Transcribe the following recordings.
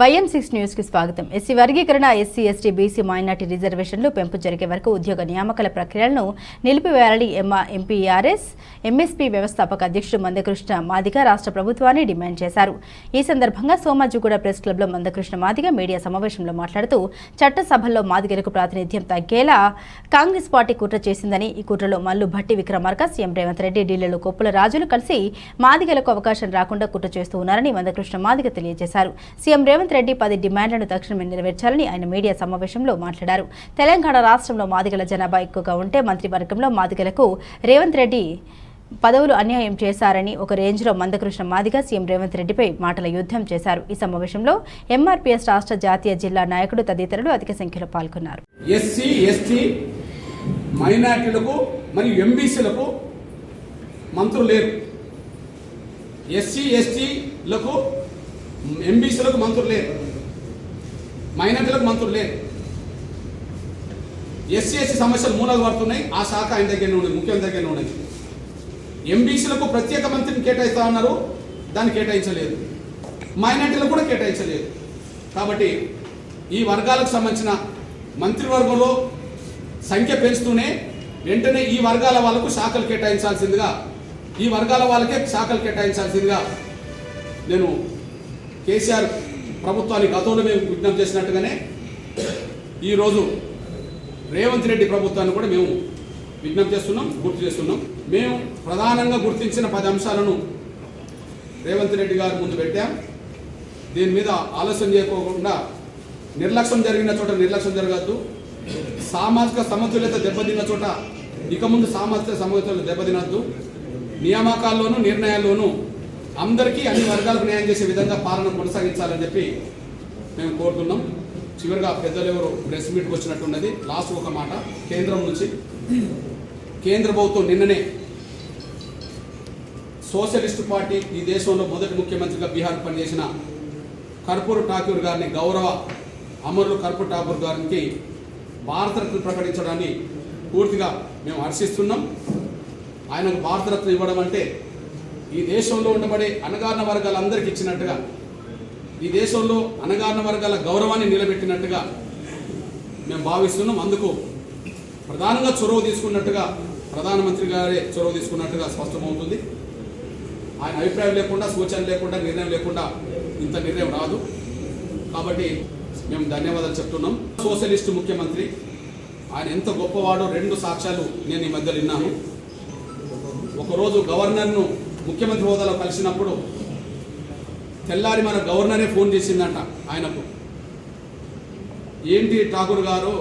YM six న్యూస్కి స్వాగతం. SC వర్గీకరణ ఎస్సీ ఎస్టీ బీసీ మైనార్టీ రిజర్వేషన్లు పెంపు జరిగే వరకు ఉద్యోగ నియామకాల ప్రక్రియలను నిలిపివేయాలని ఎంఆ ఎంపీఆర్ఎస్ ఎంఎస్పీ వ్యవస్థాపక అధ్యక్షుడు మందకృష్ణ మాదిగ రాష్ట్ర ప్రభుత్వాన్ని డిమాండ్ చేశారు. ఈ సందర్భంగా సోమాజిగూడ ప్రెస్ క్లబ్లో మందకృష్ణ మాదిగ మీడియా సమావేశంలో మాట్లాడుతూ చట్టసభల్లో మాదిగలకు ప్రాతినిధ్యం తగ్గేలా కాంగ్రెస్ పార్టీ కుట్ర చేసిందని ఈ కుట్రలో మల్లు భట్టి విక్రమార్క సీఎం రేవంత్ రెడ్డి ఢిల్లీలో కొప్పుల రాజులు కలిసి మాదిగలకు అవకాశం రాకుండా కుట్ర చేస్తూ ఉన్నారని మందకృష్ణ మాదిగ తెలియజేశారు. సీఎం రేవంత్ రెడ్డి పది డిమాండ్లను తక్షణమే నెరవేర్చాలని ఆయన మీడియా సమావేశంలో మాట్లాడారు. తెలంగాణ రాష్ట్రంలో మాదిగల జనాభా ఎక్కువగా ఉంటే మంత్రివర్గంలో మాదిగలకు రేవంత్ రెడ్డి పదవులు అన్యాయం చేశారని ఒక రేంజ్లో మందకృష్ణ మాదిగ సీఎం రేవంత్ రెడ్డిపై మాటల యుద్ధం చేశారు. ఈ సమావేశంలో ఎంఆర్పీఎస్ రాష్ట్ర జాతీయ జిల్లా నాయకుడు తదితరులు అధిక సంఖ్యలో పాల్గొన్నారు. ఎస్సీ ఎస్టీ మైనార్టీలకు మరియు ఎంబీసీలకు మంత్రులు లేరు. ఎస్సీ ఎస్టీలకు ఎంబీసీలకు మంత్రులు లేరు. మైనార్టీలకు మంత్రులు లేరు. ఎస్సీఎస్సీ సమస్యలు మూలాలు పడుతున్నాయి. ఆ శాఖ ఆయన దగ్గరనే ఉన్నది ముఖ్యమంత్రి దగ్గరనే ఉన్నది. ఎంబీసీలకు ప్రత్యేక మంత్రిని కేటాయిస్తా ఉన్నారు దాన్ని కేటాయించలేదు. మైనార్టీలకు కూడా కేటాయించలేదు. కాబట్టి ఈ వర్గాలకు సంబంధించిన మంత్రివర్గంలో సంఖ్య పెంచుతూనే వెంటనే ఈ వర్గాల వాళ్ళకు శాఖలు కేటాయించాల్సిందిగా ఈ వర్గాల వాళ్ళకే శాఖలు కేటాయించాల్సిందిగా నేను కేసీఆర్ ప్రభుత్వాన్ని గతంలో మేము విజ్ఞప్తి చేసినట్టుగానే ఈరోజు రేవంత్ రెడ్డి ప్రభుత్వాన్ని కూడా మేము విజ్ఞప్తి చేస్తున్నాం గుర్తు చేస్తున్నాం. మేము ప్రధానంగా గుర్తించిన పది అంశాలను రేవంత్ రెడ్డి గారు ముందు పెట్టాం. దీని మీద ఆలస్యం చేయకోకుండా నిర్లక్ష్యం జరిగిన చోట నిర్లక్ష్యం జరగద్దు. సామాజిక సమతుల్యత దెబ్బతిన్న చోట ఇక ముందు సామాజిక సమతుల్యత దెబ్బతినద్దు. నియామకాల్లోనూ నిర్ణయాల్లోనూ అందరికీ అన్ని వర్గాలకు న్యాయం చేసే విధంగా పాలన కొనసాగించాలని చెప్పి మేము కోరుతున్నాం. చివరిగా పెద్దలు ఎవరు ప్రెస్ మీట్కి వచ్చినట్టున్నది. లాస్ట్ ఒక మాట. కేంద్రం నుంచి కేంద్ర ప్రభుత్వం నిన్ననే సోషలిస్ట్ పార్టీ ఈ దేశంలో మొదటి ముఖ్యమంత్రిగా బీహార్ పనిచేసిన కర్పూర్ ఠాకూర్ గారిని గౌరవ అమరులు కర్పూర్ ఠాకూర్ గారికి భారతరత్న ప్రకటించడాన్ని పూర్తిగా మేము హర్షిస్తున్నాం. ఆయనకు భారతరత్న ఇవ్వడం అంటే ఈ దేశంలో ఉండబడే అనగారిన వర్గాలందరికీ ఇచ్చినట్టుగా ఈ దేశంలో అనగారిన వర్గాల గౌరవాన్ని నిలబెట్టినట్టుగా మేము భావిస్తున్నాం. అందుకు ప్రధానంగా చొరవ తీసుకున్నట్టుగా ప్రధానమంత్రి గారే చొరవ తీసుకున్నట్టుగా స్పష్టమవుతుంది. ఆయన అభిప్రాయం లేకుండా సూచన లేకుండా నిర్ణయం లేకుండా ఇంత నిర్ణయం రాదు. కాబట్టి మేము ధన్యవాదాలు చెప్తున్నాం. సోషలిస్ట్ ముఖ్యమంత్రి ఆయన ఎంత గొప్పవాడో రెండు సాక్ష్యాలు నేను ఈ మధ్య విన్నాను. ఒకరోజు గవర్నర్ను ముఖ్యమంత్రి హోదాలో కలిసినప్పుడు తెల్లారి మన గవర్నరే ఫోన్ చేసిందంట ఆయనకు. ఏంటి ఠాకూర్ గారు?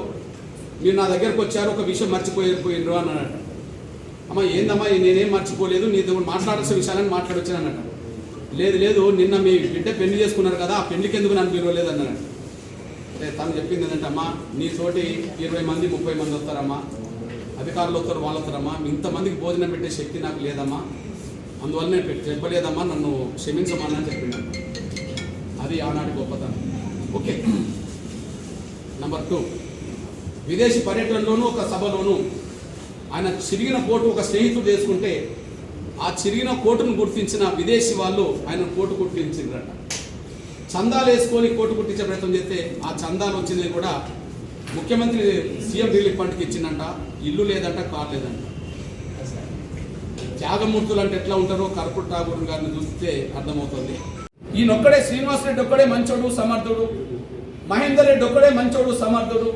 మీరు నా దగ్గరకు వచ్చారు ఒక విషయం మర్చిపోయిపోయినరు అన్నాడట అమ్మ ఏందమ్మా నేనేం మర్చిపోలేదు నీతో మాట్లాడాల్సిన విషయాలని మాట్లాడొచ్చాను అన్నట లేదు లేదు నిన్న మీ బిడ్డ పెళ్ళి చేసుకున్నారు కదా ఆ పెళ్ళికి ఎందుకు నన్ను పిలవలేదు అన్నాడు అంటే తను చెప్పింది ఏంటంటే అమ్మా నీ తోటి ఇరవై మంది ముప్పై మంది వస్తారమ్మా. అధికారులు వస్తారు వాళ్ళు వస్తారమ్మా. ఇంతమందికి భోజనం పెట్టే శక్తి నాకు లేదమ్మా. అందువల్ల నేను చెప్పలేదమ్మా నన్ను క్షమించమన్నా అని చెప్పిండు అది ఆనాటి గొప్పతనం. ఓకే. నంబర్ టూ విదేశీ పర్యటనలోనూ ఒక సభలోనూ ఆయన చిరిగిన కోటు ఒక స్నేహితుడు చేసుకుంటే ఆ చిరిగిన కోటును గుర్తించిన విదేశీ వాళ్ళు ఆయన కోటు గుర్తించిండ్రట చందాలు వేసుకొని కోటు కుట్టించే ప్రయత్నం చేస్తే ఆ చందాలు వచ్చింది కూడా ముఖ్యమంత్రి సీఎం రిలీఫ్ ఫండ్కి ఇచ్చిందంట. ఇల్లు లేదంట కార్ లేదంట. త్యాగమూర్తులు అంటే ఎట్లా ఉంటారో కర్పూర్ ఠాగూర్ గారిని చూస్తే అర్థమవుతుంది. ఈయనొక్కడే శ్రీనివాసరెడ్డి ఒక్కడే మంచోడు సమర్థుడు. మహేందర్ రెడ్డి ఒక్కడే మంచోడు సమర్థుడు.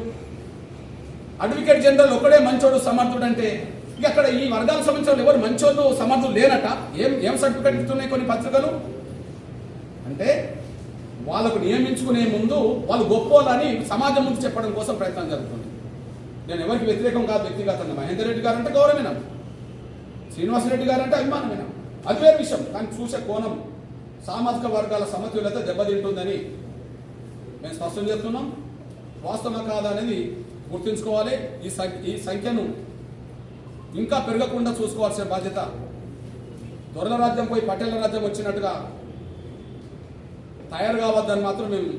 అడ్వకేట్ జనరల్ ఒక్కడే మంచోడు సమర్థుడు అంటే ఇక అక్కడ ఈ వర్గాలకు సంబంధించిన వాళ్ళు ఎవరు మంచోళ్ళు సమర్థులు లేనట ఏం ఏం సర్టిఫికేట్ ఇస్తున్నాయి కొన్ని పత్రికలు? అంటే వాళ్ళకు నియమించుకునే ముందు వాళ్ళు గొప్పోళ్ళని సమాజం ముందు చెప్పడం కోసం ప్రయత్నం జరుగుతుంది. నేను ఎవరికి వ్యతిరేకం కాదు వ్యక్తిగతంగా. మహేందర్ రెడ్డి గారు అంటే గౌరవమేనా? శ్రీనివాసరెడ్డి గారు అంటే అభిమానమేనా? అది వేరే విషయం. కానీ చూసే కోణం సామాజిక వర్గాల సమతుల్యత దెబ్బతింటుందని మేము స్పష్టం చేస్తున్నాం. వాస్తవం కాదా అనేది గుర్తుంచుకోవాలి. ఈ సంఖ్య ఈ సంఖ్యను ఇంకా పెరగకుండా చూసుకోవాల్సిన బాధ్యత దొరల రాజ్యం పోయి పటేల రాజ్యం వచ్చినట్టుగా తయారు కావద్దని మాత్రం మేము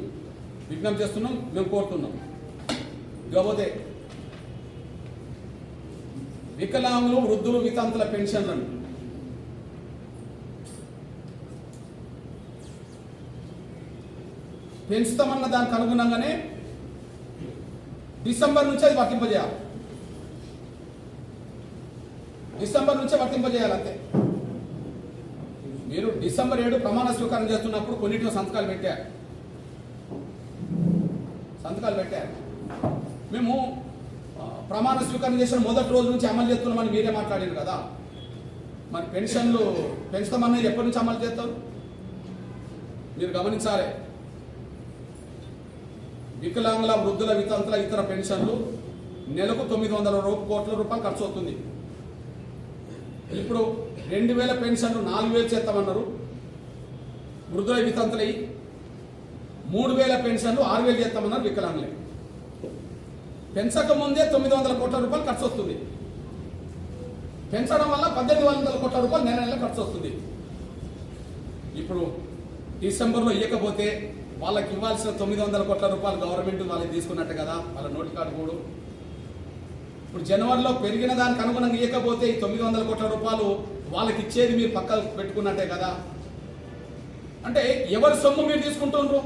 విజ్ఞప్తి చేస్తున్నాం. మేము కోరుతున్నాం. ఇకపోతే వికలాంగులు వృద్ధులు వితంతుల పెన్షన్లను పెంచుతామన్న దానికి అనుగుణంగానే డిసెంబర్ నుంచి అది వర్తింపజేయాలి. డిసెంబర్ నుంచే వర్తింపజేయాలి అంతే. మీరు డిసెంబర్ ఏడు ప్రమాణ స్వీకారం చేస్తున్నప్పుడు కొన్నింటిలో సంతకాలు పెట్టారు. సంతకాలు పెట్టారు. మేము ప్రమాణ స్వీకరణ చేసిన మొదటి రోజు నుంచి అమలు చేస్తున్నామని మీరే మాట్లాడారు కదా. మరి పెన్షన్లు పెంచుతామన్నది ఎప్పటి నుంచి అమలు చేస్తారు? మీరు గమనించాలి వికలాంగుల వృద్ధుల వితంతుల ఇతర పెన్షన్లు నెలకు తొమ్మిది వందల కోట్ల రూపాయలు ఖర్చు అవుతుంది. ఇప్పుడు రెండు వేల పెన్షన్లు నాలుగు వేలు చేస్తామన్నారు. వృద్ధుల వితంతులై మూడు వేల పెన్షన్లు ఆరు వేలు చేస్తామన్నారు వికలాంగులే. పెంచక ముందే తొమ్మిది వందల కోట్ల రూపాయలు ఖర్చు వస్తుంది పెంచడం వల్ల పద్దెనిమిది వందల కోట్ల రూపాయలు నెల నెల ఖర్చు వస్తుంది ఇప్పుడు డిసెంబర్లో ఇవ్వకపోతే వాళ్ళకి ఇవ్వాల్సిన తొమ్మిది వందల కోట్ల రూపాయలు గవర్నమెంట్ వాళ్ళకి తీసుకున్నట్టు కదా వాళ్ళ నోటి కార్డు కూడా ఇప్పుడు జనవరిలో పెరిగిన దానికి అనుగుణంగా ఇవ్వకపోతే ఈ తొమ్మిది వందల కోట్ల రూపాయలు వాళ్ళకి ఇచ్చేది మీరు పక్కకు పెట్టుకున్నట్టే కదా. అంటే ఎవరి సొమ్ము మీరు తీసుకుంటుండ్రు?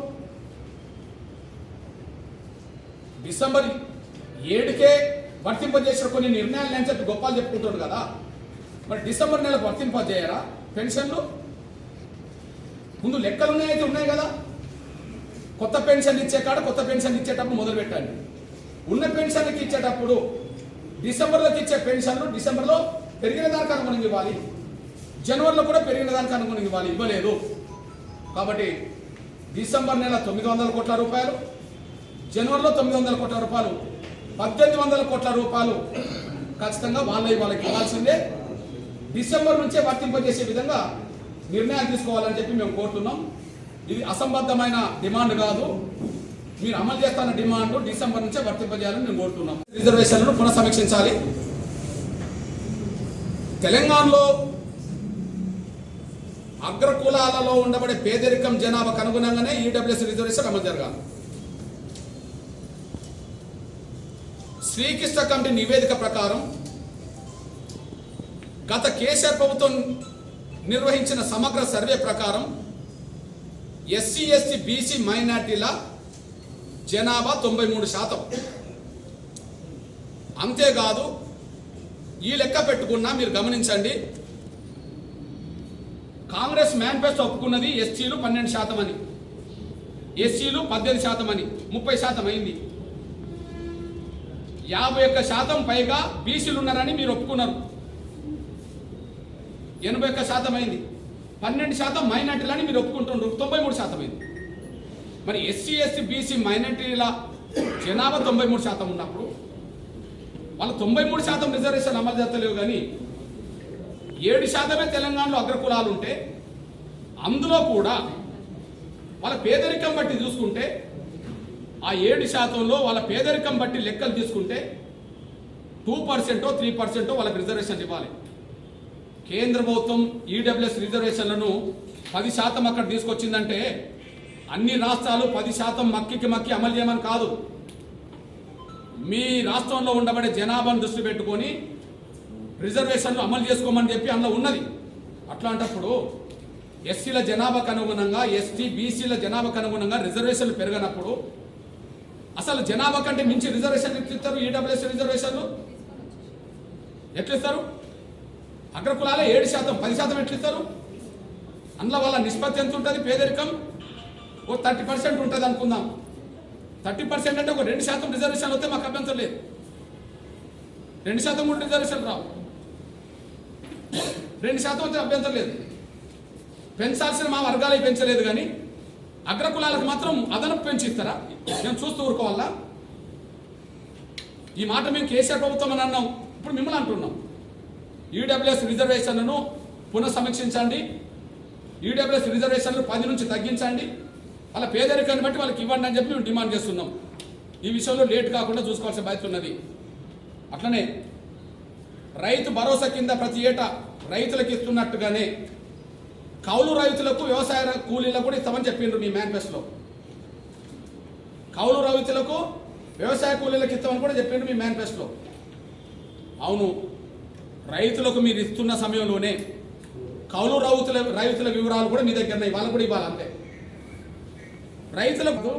డిసెంబర్ ఏడుకే వర్తింపజేసిన కొన్ని నిర్ణయాలు నేను చెప్పి గొప్పలు చెప్పుకుంటాడు కదా. మరి డిసెంబర్ నెలకు వర్తింపజేయరా? పెన్షన్లు? ముందు లెక్కలు ఉన్నాయైతే ఉన్నాయి కదా. కొత్త పెన్షన్ ఇచ్చే కాడ కొత్త పెన్షన్ ఇచ్చేటప్పుడు మొదలు పెట్టండి. ఉన్న పెన్షన్కి ఇచ్చేటప్పుడు డిసెంబర్లోకి ఇచ్చే పెన్షన్లు డిసెంబర్లో పెరిగిన దానికి అనుగుణంగా ఇవ్వాలి. జనవరిలో కూడా పెరిగిన దానికి అనుగుణంగా ఇవ్వాలి. ఇవ్వలేదు. కాబట్టి డిసెంబర్ నెల తొమ్మిది వందల కోట్ల రూపాయలు జనవరిలో తొమ్మిది వందల కోట్ల రూపాయలు పద్దెనిమిది వందల కోట్ల రూపాయలు ఖచ్చితంగా వాళ్ళవి వాళ్ళకి ఇవ్వాల్సిందే. డిసెంబర్ నుంచే వర్తింపజేసే విధంగా నిర్ణయాలు తీసుకోవాలని చెప్పి మేము కోరుతున్నాం. ఇది అసంబద్ధమైన డిమాండ్ కాదు. మీరు అమలు చేస్తున్న డిమాండ్ డిసెంబర్ నుంచే వర్తింపజేయాలని మేము కోరుతున్నాం. రిజర్వేషన్లను పునఃసమీక్షించాలి. తెలంగాణలో అగ్రకులాలలో ఉండబడే పేదరికం జనాభాకు అనుగుణంగానే ఈడబ్ల్యూఎస్ రిజర్వేషన్ అమలు జరగాలి. శ్రీకృష్ణ కమిటీ నివేదిక ప్రకారం గత కేసీఆర్ ప్రభుత్వం నిర్వహించిన సమగ్ర సర్వే ప్రకారం ఎస్సీ ఎస్టీ బీసీ మైనార్టీల జనాభా తొంభై మూడు శాతం. అంతేకాదు ఈ లెక్క పెట్టుకున్నా మీరు గమనించండి కాంగ్రెస్ మేనిఫెస్టో ఒప్పుకున్నది ఎస్సీలు పన్నెండు శాతం అని. ఎస్సీలు పద్దెనిమిది శాతం అని ముప్పై శాతం అయింది. యాభై ఒక్క శాతం పైగా బీసీలు ఉన్నారని మీరు ఒప్పుకున్నారు. ఎనభై ఒక్క శాతం అయింది. పన్నెండు శాతం మైనార్టీలని మీరు ఒప్పుకుంటున్నారు తొంభై మూడు శాతం అయింది. మరి ఎస్సీ ఎస్సీ బీసీ మైనార్టీల జనాభా తొంభై మూడు శాతం ఉన్నప్పుడు వాళ్ళు తొంభై మూడు శాతం రిజర్వేషన్ అమలు చేస్తలేవు కానీ ఏడు శాతమే తెలంగాణలో అగ్రకులాలు ఉంటే అందులో కూడా వాళ్ళ పేదరికం బట్టి చూసుకుంటే ఆ ఏడు శాతంలో వాళ్ళ పేదరికం బట్టి లెక్కలు తీసుకుంటే టూ పర్సెంటో త్రీ పర్సెంటో వాళ్ళకి రిజర్వేషన్ ఇవ్వాలి. కేంద్ర ప్రభుత్వం ఈడబ్ల్యూఎస్ రిజర్వేషన్లను పది శాతం అక్కడ తీసుకొచ్చిందంటే అన్ని రాష్ట్రాలు పది శాతం మక్కికి మక్కి అమలు చేయమని కాదు. మీ రాష్ట్రంలో ఉండబడే జనాభాను దృష్టి పెట్టుకొని రిజర్వేషన్లు అమలు చేసుకోమని చెప్పి అందులో ఉన్నది. అట్లాంటప్పుడు ఎస్సీల జనాభాకు అనుగుణంగా ఎస్టీ బీసీల జనాభాకు అనుగుణంగా రిజర్వేషన్లు పెరగనప్పుడు అసలు జనాభా కంటే మించి రిజర్వేషన్ ఎట్లిస్తారు ఈడబ్ల్యూఎస్ రిజర్వేషన్లు? ఎట్లిస్తారు? అగ్రకులాలే ఏడు శాతం పది శాతం ఎట్లా ఇస్తారు అందులో వాళ్ళ నిష్పత్తి ఎంత ఉంటుంది? పేదరికం? ఓ థర్టీ పర్సెంట్ ఉంటుంది అనుకుందాం. థర్టీ పర్సెంట్ అంటే ఒక రెండు శాతం రిజర్వేషన్ వస్తే మాకు అభ్యంతరం లేదు. రెండు శాతం కూడా రిజర్వేషన్ రావు. రెండు శాతం వస్తే అభ్యంతరం లేదు. పెంచాల్సిన మా వర్గాలే పెంచలేదు కానీ అగ్రకులాలకు మాత్రం అదనపు పెంచి ఇస్తారా మేము చూస్తూ ఊరుకోవాలా? ఈ మాట మేము కేసీఆర్ ప్రభుత్వం అని అన్నాం. ఇప్పుడు మిమ్మల్ని అంటున్నాం. ఈడబ్ల్యూఎస్ రిజర్వేషన్లను పునఃసమీక్షించండి. ఈడబ్ల్యూఎస్ రిజర్వేషన్లు పది నుంచి తగ్గించండి. వాళ్ళ పేదరికాన్ని బట్టి వాళ్ళకి ఇవ్వండి అని చెప్పి మేము డిమాండ్ చేస్తున్నాం. ఈ విషయంలో లేట్ కాకుండా చూసుకోవాల్సిన బాధ్యత ఉన్నది. అట్లనే రైతు భరోసా కింద ప్రతి ఏటా రైతులకు ఇస్తున్నట్టుగానే కౌలు రైతులకు వ్యవసాయ కూలీలకు కూడా ఇస్తామని చెప్పిండ్రు మీ మేనిఫెస్టోలో కౌలు రైతులకు వ్యవసాయ కూలీలకు ఇస్తామని కూడా చెప్పిండు మీ మేనిఫెస్టోలో అవును రైతులకు మీరు ఇస్తున్న సమయంలోనే కౌలు రైతుల రైతుల వివరాలు కూడా మీ దగ్గర ఉన్నాయి కూడా ఇవ్వాలి అంతే. రైతులకు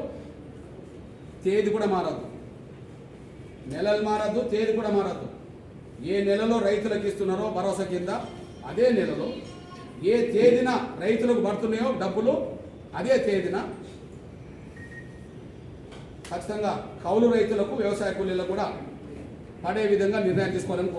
తేదీ కూడా మారద్దు. నెలలు మారద్దు తేదీ కూడా మారద్దు. ఏ నెలలో రైతులకు ఇస్తున్నారో భరోసా కింద అదే నెలలో ఏ తేదీన రైతులకు పడుతున్నాయో డబ్బులు అదే తేదీన ఖచ్చితంగా కౌలు రైతులకు వ్యవసాయ కూలీలకు కూడా పడే విధంగా నిర్ణయం తీసుకోవాలని